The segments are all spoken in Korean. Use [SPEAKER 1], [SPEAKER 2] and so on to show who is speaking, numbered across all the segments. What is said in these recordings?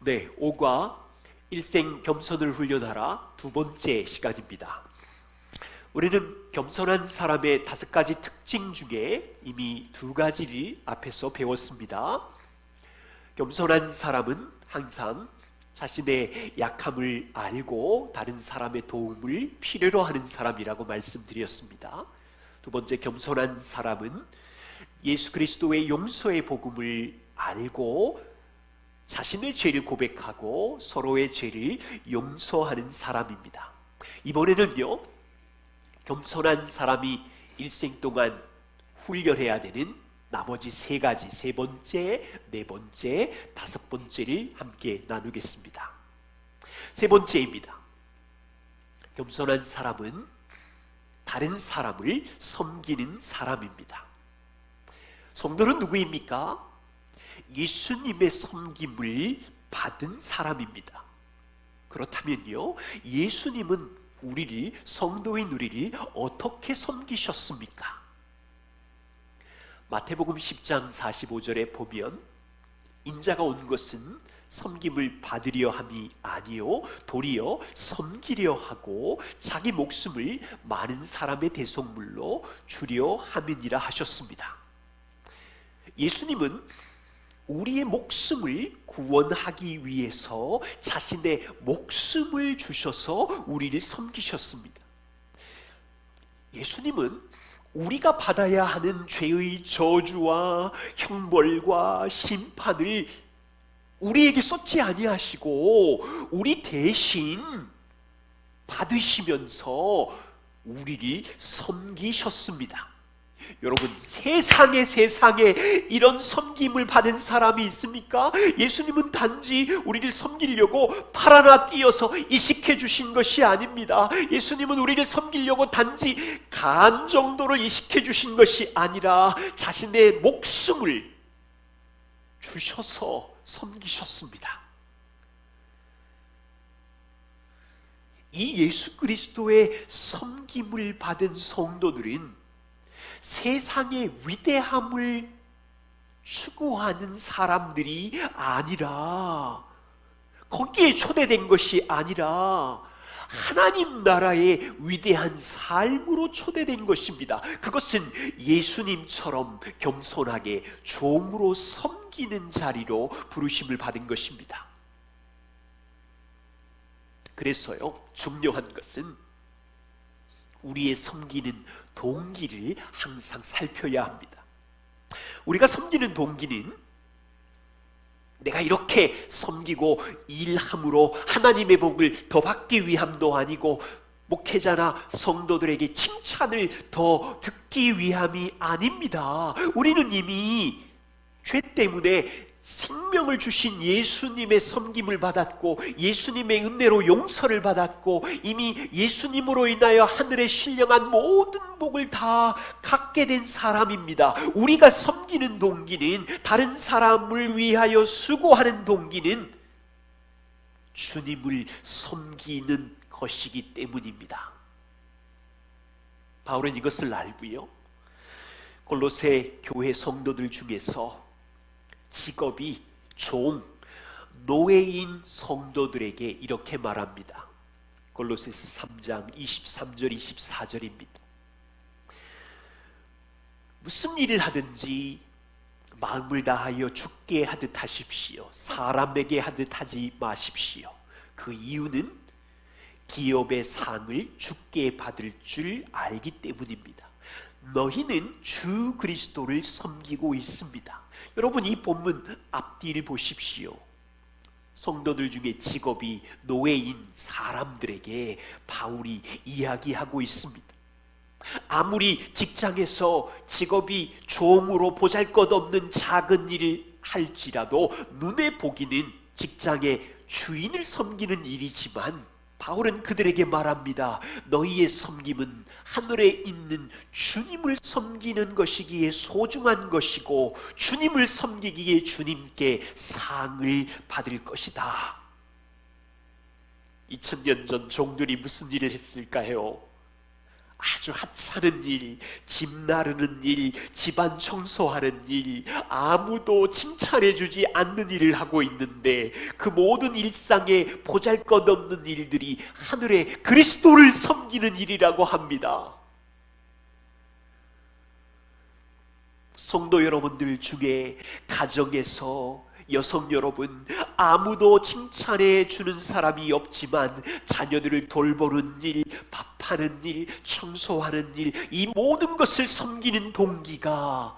[SPEAKER 1] 네, 5과 일생 겸손을 훈련하라 두 번째 시간입니다. 우리는 겸손한 사람의 다섯 가지 특징 중에 이미 두 가지를 앞에서 배웠습니다. 겸손한 사람은 항상 자신의 약함을 알고 다른 사람의 도움을 필요로 하는 사람이라고 말씀드렸습니다. 두 번째 겸손한 사람은 예수 그리스도의 용서의 복음을 알고 자신의 죄를 고백하고 서로의 죄를 용서하는 사람입니다. 이번에는요, 겸손한 사람이 일생 동안 훈련해야 되는 나머지 세 가지, 세 번째, 네 번째, 다섯 번째를 함께 나누겠습니다. 세 번째입니다. 겸손한 사람은 다른 사람을 섬기는 사람입니다. 성도는 누구입니까? 예수님의 섬김을 받은 사람입니다. 그렇다면요, 예수님은 우리를, 성도인 우리를 어떻게 섬기셨습니까? 마태복음 10장 45절에 보면 인자가 온 것은 섬김을 받으려 함이 아니요 도리어 섬기려 하고 자기 목숨을 많은 사람의 대속물로 주려 함이니라 하셨습니다. 예수님은 우리의 목숨을 구원하기 위해서 자신의 목숨을 주셔서 우리를 섬기셨습니다. 예수님은 우리가 받아야 하는 죄의 저주와 형벌과 심판을 우리에게 쏟지 아니하시고 우리 대신 받으시면서 우리를 섬기셨습니다. 여러분 세상에 세상에 이런 섬김을 받은 사람이 있습니까? 예수님은 단지 우리를 섬기려고 팔 하나 띄어서 이식해 주신 것이 아닙니다. 예수님은 우리를 섬기려고 단지 간 정도로 이식해 주신 것이 아니라 자신의 목숨을 주셔서 섬기셨습니다. 이 예수 그리스도의 섬김을 받은 성도들은 세상의 위대함을 추구하는 사람들이 아니라 거기에 초대된 것이 아니라 하나님 나라의 위대한 삶으로 초대된 것입니다. 그것은 예수님처럼 겸손하게 종으로 섬기는 자리로 부르심을 받은 것입니다. 그래서요, 중요한 것은 우리의 섬기는 동기를 항상 살펴야 합니다. 우리가 섬기는 동기는 내가 이렇게 섬기고 일함으로 하나님의 복을 더 받기 위함도 아니고 목회자나 성도들에게 칭찬을 더 듣기 위함이 아닙니다. 우리는 이미 죄 때문에 생명을 주신 예수님의 섬김을 받았고 예수님의 은혜로 용서를 받았고 이미 예수님으로 인하여 하늘에 신령한 모든 복을 다 갖게 된 사람입니다. 우리가 섬기는 동기는 다른 사람을 위하여 수고하는 동기는 주님을 섬기는 것이기 때문입니다. 바울은 이것을 알고요. 골로새 교회 성도들 중에서 직업이 종, 노예인 성도들에게 이렇게 말합니다. 골로새서 3장 23절 24절입니다. 무슨 일을 하든지 마음을 다하여 죽게 하듯 하십시오. 사람에게 하듯 하지 마십시오. 그 이유는 기업의 상을 죽게 받을 줄 알기 때문입니다. 너희는 주 그리스도를 섬기고 있습니다. 여러분 이 본문 앞뒤를 보십시오. 성도들 중에 직업이 노예인 사람들에게 바울이 이야기하고 있습니다. 아무리 직장에서 직업이 종으로 보잘 것 없는 작은 일을 할지라도 눈에 보기는 직장의 주인을 섬기는 일이지만 바울은 그들에게 말합니다. 너희의 섬김은 하늘에 있는 주님을 섬기는 것이기에 소중한 것이고 주님을 섬기기에 주님께 상을 받을 것이다. 2000년 전 종들이 무슨 일을 했을까요? 아주 하찮은 일, 집 나르는 일, 집안 청소하는 일, 아무도 칭찬해주지 않는 일을 하고 있는데 그 모든 일상에 보잘것없는 일들이 하늘에 그리스도를 섬기는 일이라고 합니다. 성도 여러분들 중에 가정에서 여성 여러분 아무도 칭찬해 주는 사람이 없지만 자녀들을 돌보는 일, 밥하는 일, 청소하는 일, 이 모든 것을 섬기는 동기가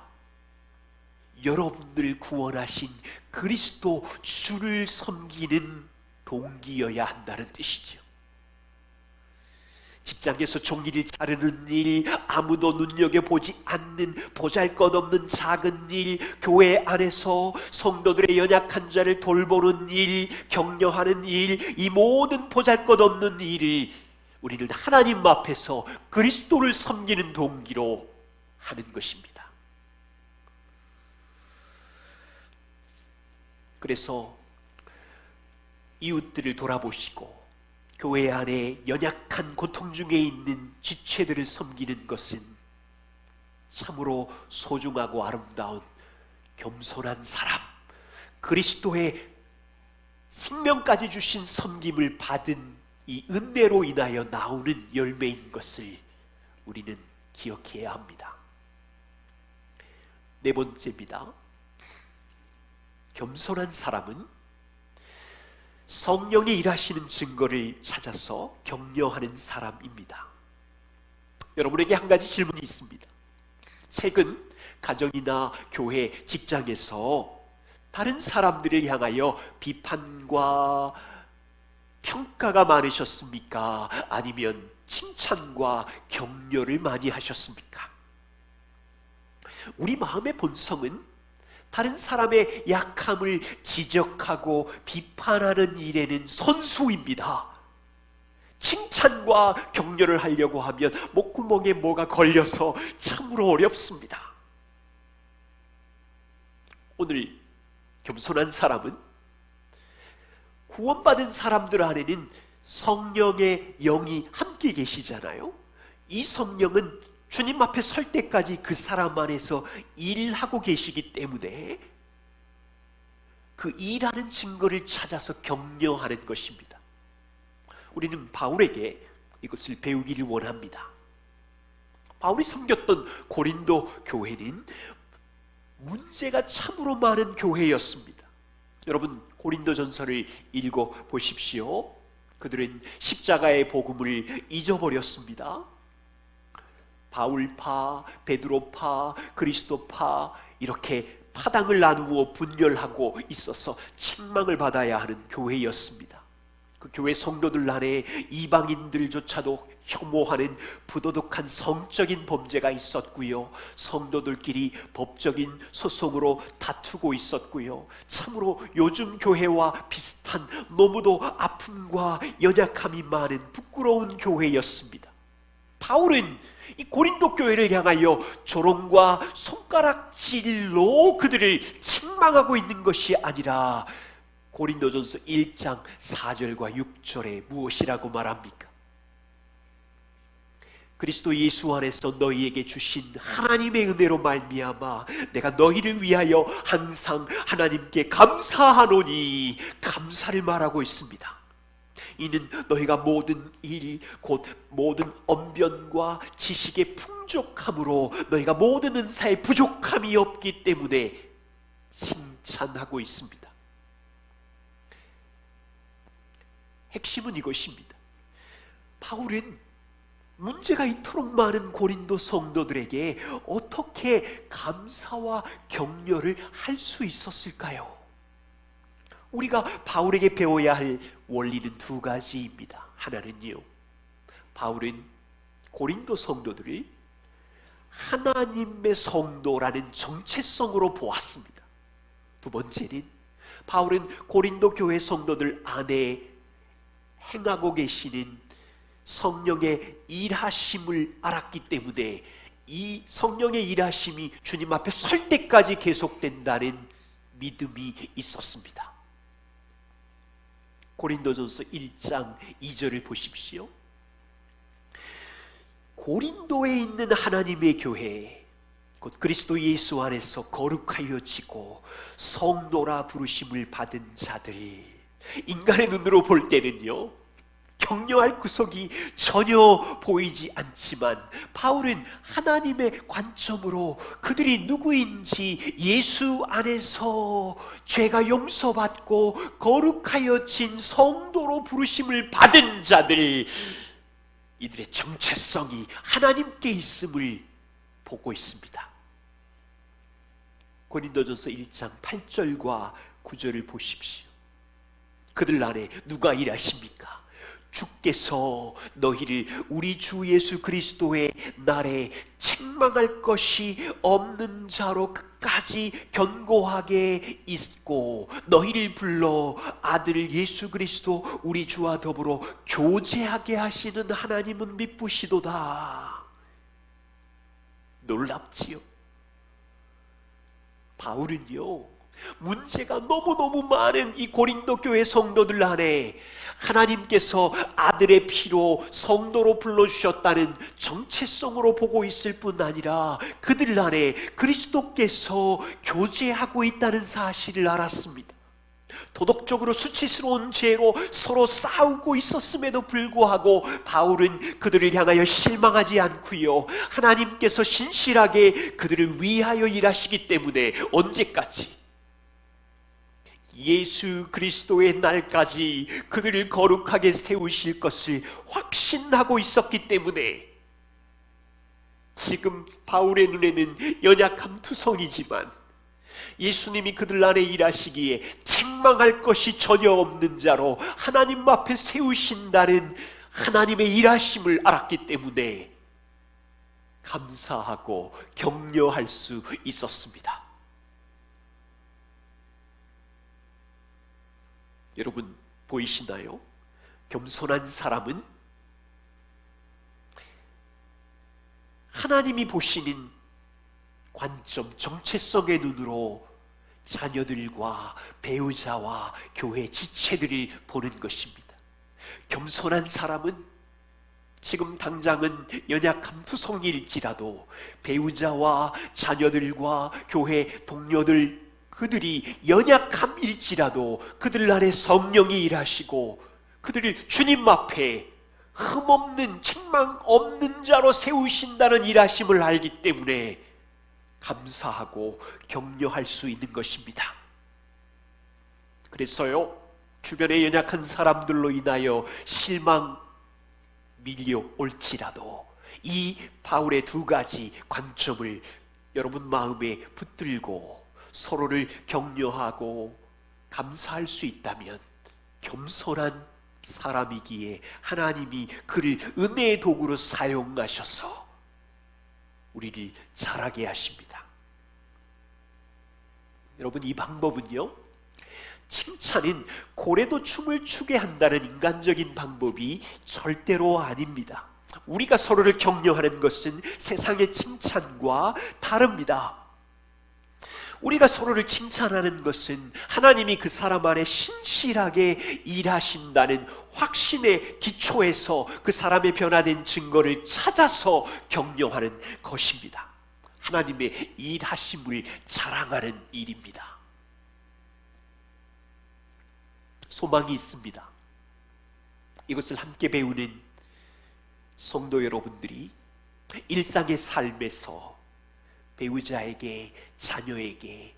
[SPEAKER 1] 여러분들 구원하신 그리스도 주를 섬기는 동기여야 한다는 뜻이죠. 직장에서 종일이 자르는 일, 아무도 눈여겨보지 않는 보잘것없는 작은 일, 교회 안에서 성도들의 연약한 자를 돌보는 일, 격려하는 일, 이 모든 보잘것없는 일을 우리는 하나님 앞에서 그리스도를 섬기는 동기로 하는 것입니다. 그래서 이웃들을 돌아보시고 교회 안에 연약한 고통 중에 있는 지체들을 섬기는 것은 참으로 소중하고 아름다운 겸손한 사람, 그리스도의 생명까지 주신 섬김을 받은 이 은혜로 인하여 나오는 열매인 것을 우리는 기억해야 합니다. 네 번째입니다. 겸손한 사람은 성령이 일하시는 증거를 찾아서 격려하는 사람입니다. 여러분에게 한 가지 질문이 있습니다. 최근 가정이나 교회, 직장에서 다른 사람들을 향하여 비판과 평가가 많으셨습니까? 아니면 칭찬과 격려를 많이 하셨습니까? 우리 마음의 본성은 다른 사람의 약함을 지적하고 비판하는 일에는 선수입니다. 칭찬과 격려를 하려고 하면 목구멍에 뭐가 걸려서 참으로 어렵습니다. 오늘 겸손한 사람은 구원받은 사람들 안에는 성령의 영이 함께 계시잖아요. 이 성령은 주님 앞에 설 때까지 그 사람 안에서 일하고 계시기 때문에 그 일하는 증거를 찾아서 격려하는 것입니다. 우리는 바울에게 이것을 배우기를 원합니다. 바울이 섬겼던 고린도 교회는 문제가 참으로 많은 교회였습니다. 여러분 고린도 전서를 읽어 보십시오. 그들은 십자가의 복음을 잊어버렸습니다. 바울파, 베드로파, 그리스도파 이렇게 파당을 나누어 분열하고 있어서 책망을 받아야 하는 교회였습니다. 그 교회 성도들 안에 이방인들조차도 혐오하는 부도덕한 성적인 범죄가 있었고요. 성도들끼리 법적인 소송으로 다투고 있었고요. 참으로 요즘 교회와 비슷한 너무도 아픔과 연약함이 많은 부끄러운 교회였습니다. 바울은 이 고린도 교회를 향하여 조롱과 손가락질로 그들을 책망하고 있는 것이 아니라 고린도전서 1장 4절과 6절에 무엇이라고 말합니까? 그리스도 예수 안에서 너희에게 주신 하나님의 은혜로 말미암아 내가 너희를 위하여 항상 하나님께 감사하노니 감사를 말하고 있습니다. 이는 너희가 모든 일, 곧 모든 언변과 지식의 풍족함으로 너희가 모든 은사에 부족함이 없기 때문에 칭찬하고 있습니다. 핵심은 이것입니다. 바울은 문제가 이토록 많은 고린도 성도들에게 어떻게 감사와 격려를 할 수 있었을까요? 우리가 바울에게 배워야 할 원리는 두 가지입니다. 하나는요. 바울은 고린도 성도들을 하나님의 성도라는 정체성으로 보았습니다. 두 번째는 바울은 고린도 교회 성도들 안에 행하고 계시는 성령의 일하심을 알았기 때문에 이 성령의 일하심이 주님 앞에 설 때까지 계속된다는 믿음이 있었습니다. 고린도전서 1장 2절을 보십시오. 고린도에 있는 하나님의 교회 곧 그리스도 예수 안에서 거룩하여지고 성도라 부르심을 받은 자들 인간의 눈으로 볼 때는요 격려할 구석이 전혀 보이지 않지만 바울은 하나님의 관점으로 그들이 누구인지 예수 안에서 죄가 용서받고 거룩하여진 성도로 부르심을 받은 자들 이들의 정체성이 하나님께 있음을 보고 있습니다. 고린도전서 1장 8절과 9절을 보십시오. 그들 안에 누가 일하십니까? 주께서 너희를 우리 주 예수 그리스도의 날에 책망할 것이 없는 자로 끝까지 견고하게 있고 너희를 불러 아들 예수 그리스도 우리 주와 더불어 교제하게 하시는 하나님은 미쁘시도다. 놀랍지요. 바울은요. 문제가 너무너무 많은 이 고린도 교회 성도들 안에 하나님께서 아들의 피로 성도로 불러주셨다는 정체성으로 보고 있을 뿐 아니라 그들 안에 그리스도께서 교제하고 있다는 사실을 알았습니다. 도덕적으로 수치스러운 죄로 서로 싸우고 있었음에도 불구하고 바울은 그들을 향하여 실망하지 않고요. 하나님께서 신실하게 그들을 위하여 일하시기 때문에 언제까지 예수 그리스도의 날까지 그들을 거룩하게 세우실 것을 확신하고 있었기 때문에 지금 바울의 눈에는 연약함 투성이지만 예수님이 그들 안에 일하시기에 책망할 것이 전혀 없는 자로 하나님 앞에 세우신다는 하나님의 일하심을 알았기 때문에 감사하고 격려할 수 있었습니다. 여러분 보이시나요? 겸손한 사람은 하나님이 보시는 관점, 정체성의 눈으로 자녀들과 배우자와 교회 지체들이 보는 것입니다. 겸손한 사람은 지금 당장은 연약함 투성일지라도 배우자와 자녀들과 교회 동료들 그들이 연약함일지라도 그들 안에 성령이 일하시고 그들을 주님 앞에 흠없는 책망 없는 자로 세우신다는 일하심을 알기 때문에 감사하고 격려할 수 있는 것입니다. 그래서요, 주변에 연약한 사람들로 인하여 실망 밀려올지라도 이 바울의 두 가지 관점을 여러분 마음에 붙들고 서로를 격려하고 감사할 수 있다면 겸손한 사람이기에 하나님이 그를 은혜의 도구로 사용하셔서 우리를 잘하게 하십니다. 여러분 이 방법은요. 칭찬은 고래도 춤을 추게 한다는 인간적인 방법이 절대로 아닙니다. 우리가 서로를 격려하는 것은 세상의 칭찬과 다릅니다. 우리가 서로를 칭찬하는 것은 하나님이 그 사람 안에 신실하게 일하신다는 확신의 기초에서 그 사람의 변화된 증거를 찾아서 격려하는 것입니다. 하나님의 일하심을 자랑하는 일입니다. 소망이 있습니다. 이것을 함께 배우는 성도 여러분들이 일상의 삶에서 배우자에게, 자녀에게,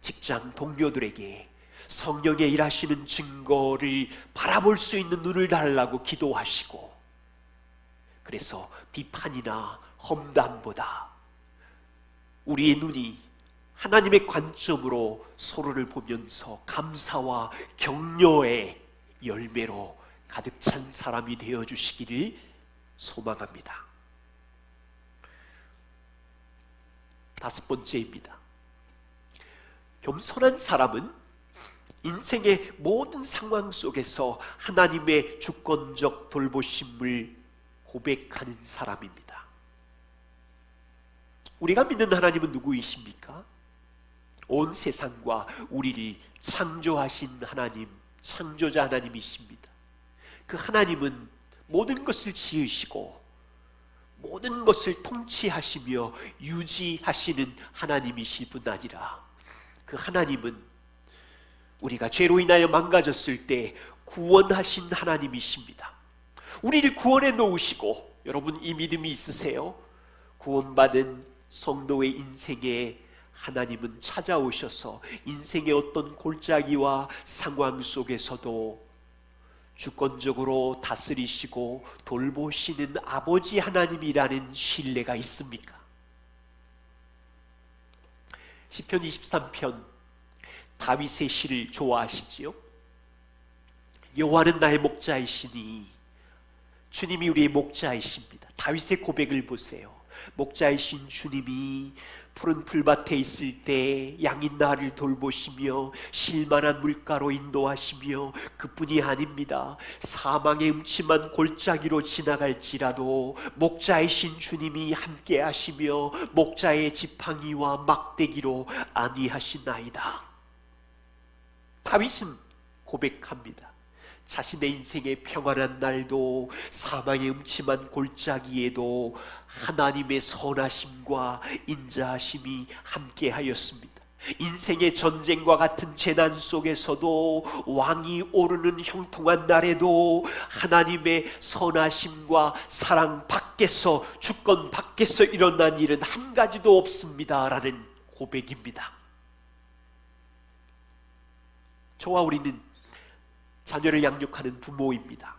[SPEAKER 1] 직장 동료들에게 성령의 일하시는 증거를 바라볼 수 있는 눈을 달라고 기도하시고 그래서 비판이나 험담보다 우리의 눈이 하나님의 관점으로 서로를 보면서 감사와 격려의 열매로 가득 찬 사람이 되어 주시기를 소망합니다. 다섯 번째입니다. 겸손한 사람은 인생의 모든 상황 속에서 하나님의 주권적 돌보심을 고백하는 사람입니다. 우리가 믿는 하나님은 누구이십니까? 온 세상과 우리를 창조하신 하나님, 창조자 하나님이십니다. 그 하나님은 모든 것을 지으시고 모든 것을 통치하시며 유지하시는 하나님이실 뿐 아니라 그 하나님은 우리가 죄로 인하여 망가졌을 때 구원하신 하나님이십니다. 우리를 구원해 놓으시고 여러분 이 믿음이 있으세요? 구원받은 성도의 인생에 하나님은 찾아오셔서 인생의 어떤 골짜기와 상황 속에서도 주권적으로 다스리시고 돌보시는 아버지 하나님이라는 신뢰가 있습니까? 시편 23편 다윗의 시를 좋아하시지요? 여호와는 나의 목자이시니 주님이 우리의 목자이십니다. 다윗의 고백을 보세요. 목자이신 주님이 푸른 풀밭에 있을 때 양인 나를 돌보시며 실만한 물가로 인도하시며 그뿐이 아닙니다. 사망의 음침한 골짜기로 지나갈지라도 목자이신 주님이 함께 하시며 목자의 지팡이와 막대기로 안위하시나이다. 다윗은 고백합니다. 자신의 인생의 평안한 날도 사망의 음침한 골짜기에도 하나님의 선하심과 인자하심이 함께하였습니다. 인생의 전쟁과 같은 재난 속에서도 왕이 오르는 형통한 날에도 하나님의 선하심과 사랑 밖에서 주권 밖에서 일어난 일은 한 가지도 없습니다라는 고백입니다. 저와 우리는 자녀를 양육하는 부모입니다.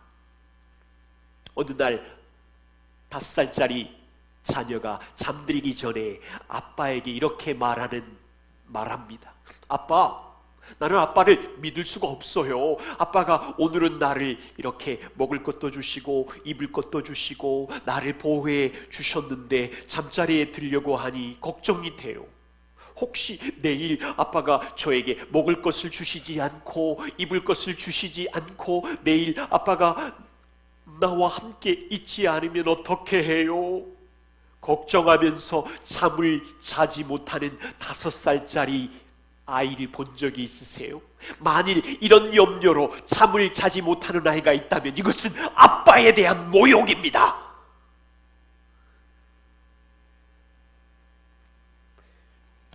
[SPEAKER 1] 어느 날 다섯 살짜리 자녀가 잠들기 전에 아빠에게 이렇게 말하는 말합니다. 아빠, 나는 아빠를 믿을 수가 없어요. 아빠가 오늘은 나를 이렇게 먹을 것도 주시고 입을 것도 주시고 나를 보호해 주셨는데 잠자리에 들려고 하니 걱정이 돼요. 혹시 내일 아빠가 저에게 먹을 것을 주시지 않고 입을 것을 주시지 않고 내일 아빠가 나와 함께 있지 않으면 어떻게 해요? 걱정하면서 잠을 자지 못하는 다섯 살짜리 아이를 본 적이 있으세요? 만일 이런 염려로 잠을 자지 못하는 아이가 있다면 이것은 아빠에 대한 모욕입니다.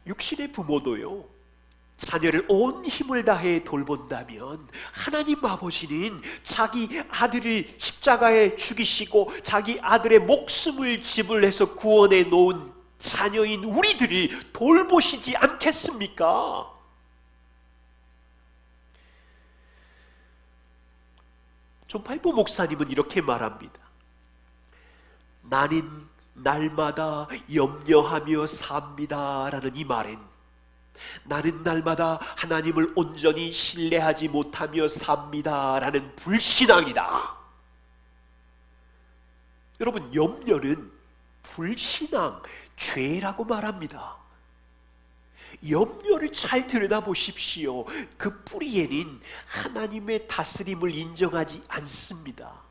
[SPEAKER 1] 육신의 부모도요. 자녀를 온 힘을 다해 돌본다면 하나님 아버지는 자기 아들을 십자가에 죽이시고 자기 아들의 목숨을 지불해서 구원해 놓은 자녀인 우리들을 돌보시지 않겠습니까? 존 파이보 목사님은 이렇게 말합니다. 나는 날마다 염려하며 삽니다라는 이 말은 나는 날마다 하나님을 온전히 신뢰하지 못하며 삽니다라는 불신앙이다. 여러분 염려는 불신앙, 죄라고 말합니다. 염려를 잘 들여다보십시오. 그 뿌리에는 하나님의 다스림을 인정하지 않습니다.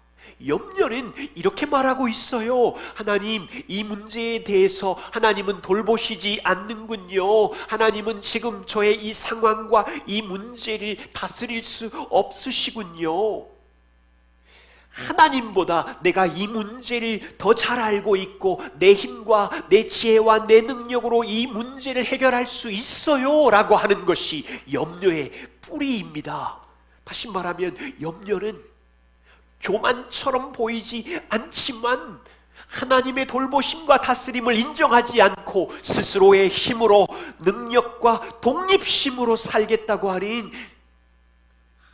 [SPEAKER 1] 염려는 이렇게 말하고 있어요. 하나님, 이 문제에 대해서 하나님은 돌보시지 않는군요. 하나님은 지금 저의 이 상황과 이 문제를 다스릴 수 없으시군요. 하나님보다 내가 이 문제를 더 잘 알고 있고 내 힘과 내 지혜와 내 능력으로 이 문제를 해결할 수 있어요 라고 하는 것이 염려의 뿌리입니다. 다시 말하면 염려는 교만처럼 보이지 않지만 하나님의 돌보심과 다스림을 인정하지 않고 스스로의 힘으로 능력과 독립심으로 살겠다고 하는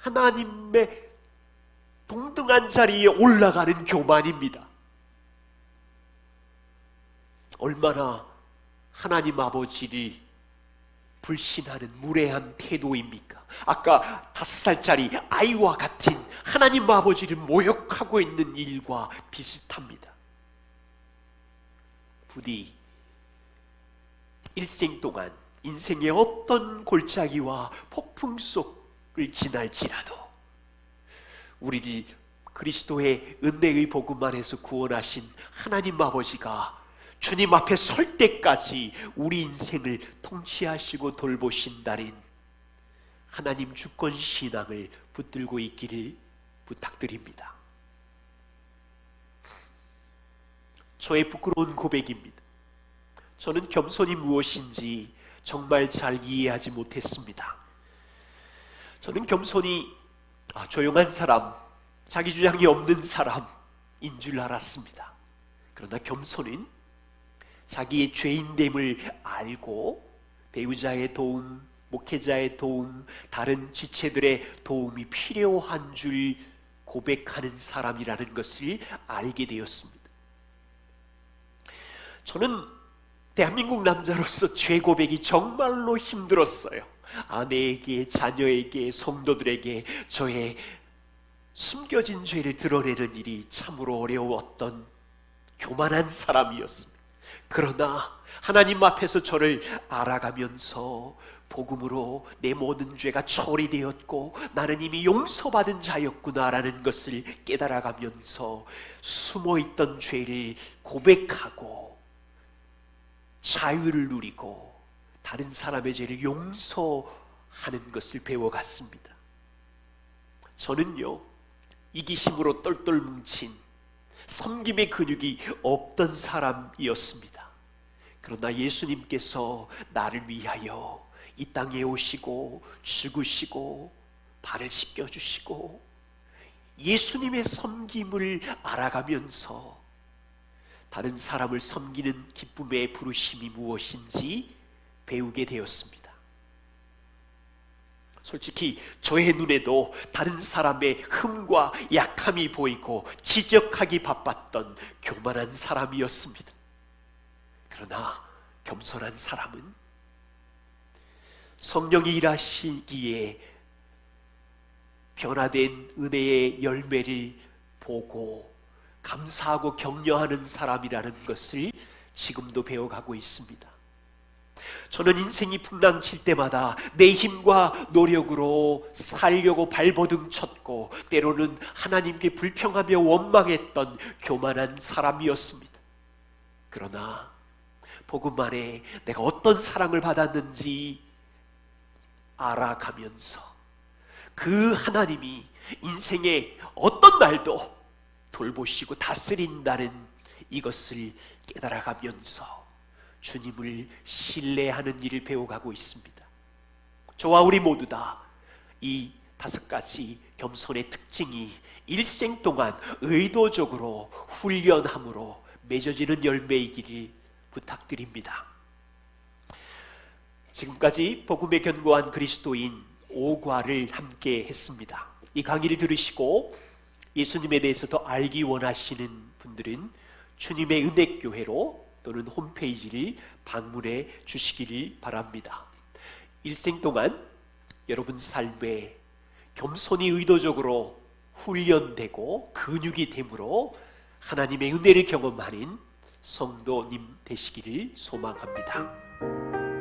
[SPEAKER 1] 하나님의 동등한 자리에 올라가는 교만입니다. 얼마나 하나님 아버지를 불신하는 무례한 태도입니까? 아까 다섯 살짜리 아이와 같은 하나님 아버지를 모욕하고 있는 일과 비슷합니다. 부디 일생 동안 인생의 어떤 골짜기와 폭풍 속을 지날지라도 우리를 그리스도의 은혜의 복음 안에서 구원하신 하나님 아버지가 주님 앞에 설 때까지 우리 인생을 통치하시고 돌보신다는 하나님 주권 신앙을 붙들고 있기를 부탁드립니다. 저의 부끄러운 고백입니다. 저는 겸손이 무엇인지 정말 잘 이해하지 못했습니다. 저는 겸손이 아, 조용한 사람, 자기 주장이 없는 사람인 줄 알았습니다. 그러나 겸손은 자기의 죄인됨을 알고 배우자의 도움, 목회자의 도움, 다른 지체들의 도움이 필요한 줄 고백하는 사람이라는 것을 알게 되었습니다. 저는 대한민국 남자로서 죄 고백이 정말로 힘들었어요. 아내에게, 자녀에게, 성도들에게 저의 숨겨진 죄를 드러내는 일이 참으로 어려웠던 교만한 사람이었습니다. 그러나 하나님 앞에서 저를 알아가면서 복음으로 내 모든 죄가 처리되었고 나는 이미 용서받은 자였구나라는 것을 깨달아가면서 숨어 있던 죄를 고백하고 자유를 누리고 다른 사람의 죄를 용서하는 것을 배워갔습니다. 저는요 이기심으로 똘똘 뭉친 섬김의 근육이 없던 사람이었습니다. 그러나 예수님께서 나를 위하여 이 땅에 오시고 죽으시고 발을 씻겨 주시고 예수님의 섬김을 알아가면서 다른 사람을 섬기는 기쁨의 부르심이 무엇인지 배우게 되었습니다. 솔직히 저의 눈에도 다른 사람의 흠과 약함이 보이고 지적하기 바빴던 교만한 사람이었습니다. 그러나 겸손한 사람은 성령이 일하시기에 변화된 은혜의 열매를 보고 감사하고 격려하는 사람이라는 것을 지금도 배워가고 있습니다. 저는 인생이 풍랑칠 때마다 내 힘과 노력으로 살려고 발버둥 쳤고 때로는 하나님께 불평하며 원망했던 교만한 사람이었습니다. 그러나 복음 안에 내가 어떤 사랑을 받았는지 알아가면서 그 하나님이 인생의 어떤 날도 돌보시고 다스린다는 이것을 깨달아가면서 주님을 신뢰하는 일을 배워가고 있습니다. 저와 우리 모두 다 이 다섯 가지 겸손의 특징이 일생 동안 의도적으로 훈련함으로 맺어지는 열매이기를 부탁드립니다. 지금까지 복음에 견고한 그리스도인 오과를 함께 했습니다. 이 강의를 들으시고 예수님에 대해서 더 알기 원하시는 분들은 주님의 은혜교회로 또는 홈페이지를 방문해 주시기를 바랍니다. 일생 동안 여러분 삶에 겸손히 의도적으로 훈련되고 근육이 되므로 하나님의 은혜를 경험하는 성도님 되시기를 소망합니다.